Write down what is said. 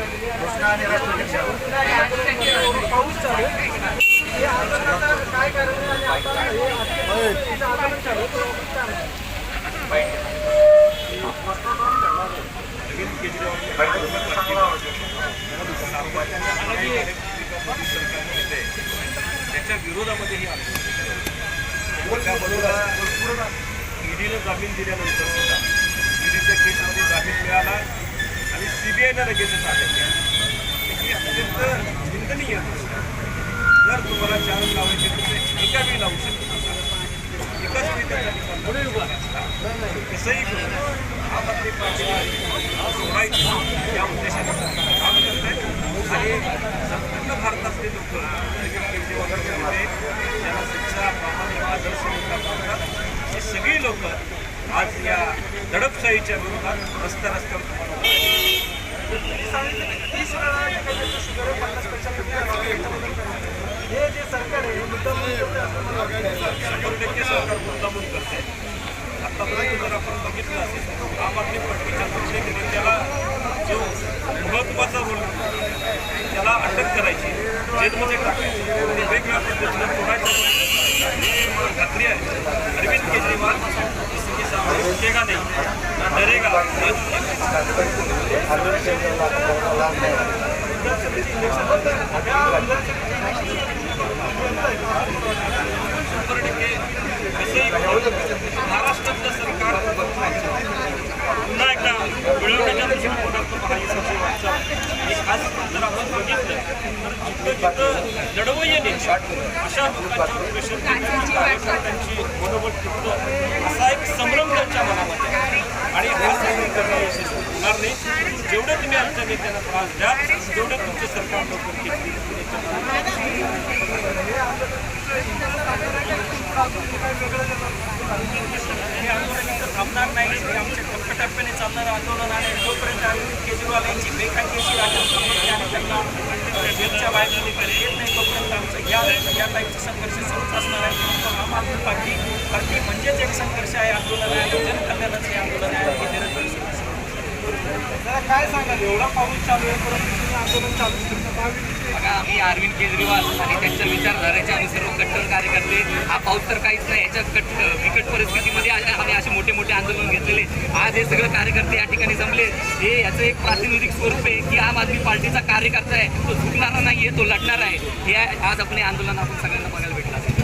कृष्णा आणि त्याच्या विरोधामध्ये ही आंदोलन ईडीनं जामीन दिल्यानंतर सुद्धा ईडीच्या केसमध्ये जामीन मिळाला सीबीआयनं लगेच ताब्यात घ्या ही अत्यंत चिंतनीय जर तुम्हाला चार्ज लावायचे तर एका वेळी लावू शकत नसाल. एकाच वेळी त्याचा पुढे उभा? असला कसंही करून आम आदमी पार्टीला सोडायचं. या उद्देशाने. सरकार काम करते आणि संपूर्ण भारतातले लोक अरविंद केजरीवाल ज्यांना शिक्षा प्रामाणिक आदर्श म्हणतात ही सगळी लोक आज या दडपशाहीच्या विरोधात रस्त्या रस्त्यावर तुम्हाला उभं आहेत. सांगितलं की तीस वेळा शुगर पन्नास पैशामध्ये हे जे सरकार आहे टक्के सरकार मुद्दामून करते आतापर्यंत जर आपण बघितलं असेल आम आदमी पार्टीच्या प्रत्येक नेत्याला जो रोल त्याला अटक करायची जेलमध्ये टाकायची वेगवेगळ्या पद्धतीनं तोडायचं महाराष्ट्रातलं सरकार पुन्हा एकदा मिळवण्याच्या दृष्टिकोनातून महायुतीची जर आपण बघितलं तर जिथं जिथं लढवय्ये अशा लोकांच्या प्रेशर कार्यकर्त्यांची मनोबल टिकतं असा एक संभ्रम त्यांच्या मनामध्ये आणि हा संभ्रम करणं यशस्वी होणार नाही जेवढं तुम्ही आमच्या नेत्यांना त्रास द्या तेवढं तुमचं सरकार लवकर थांबणार नाही हे आमच्या टप्प्याटप्प्याने चालणारं आंदोलन आहे जोपर्यंत अरविंद केजरीवाल यांची बेकायदेशीर अटक आणि त्यांना जेलच्या बाहेर येत नाही तोपर्यंत आमचं या या टाईपचा संघर्ष सुरूच असणार आहे आम आदमी पार्टी पार्टी म्हणजेच एक संघर्ष आहे आंदोलन आहे आणि जनकल्याणाचं हे आंदोलन आहे हे निरंतर सुरू असेल. जरा काय सांगाल? एवढा पाऊस चालू आहे परंतु तुम्ही आंदोलन चालू ठेवता बघा आम्ही अरविंद केजरीवाल आणि त्यांच्या विचारधारेचे आम्ही सर्व कट्टर कार्यकर्ते. हा पाऊस तर काहीच नाही याच्या कट बिकट परिस्थितीमध्ये आम्ही असे मोठे मोठे आंदोलन घेतलेले. आज हे सगळे कार्यकर्ते या ठिकाणी जमले. हे याचं एक प्रातिनिधिक स्वरूप आहे की आम आदमी पार्टीचा कार्यकर्ता आहे तो झुकणारा नाही आहे तो लढणार आहे. हे आज आपण आंदोलन आपण सगळ्यांना बघायला भेटला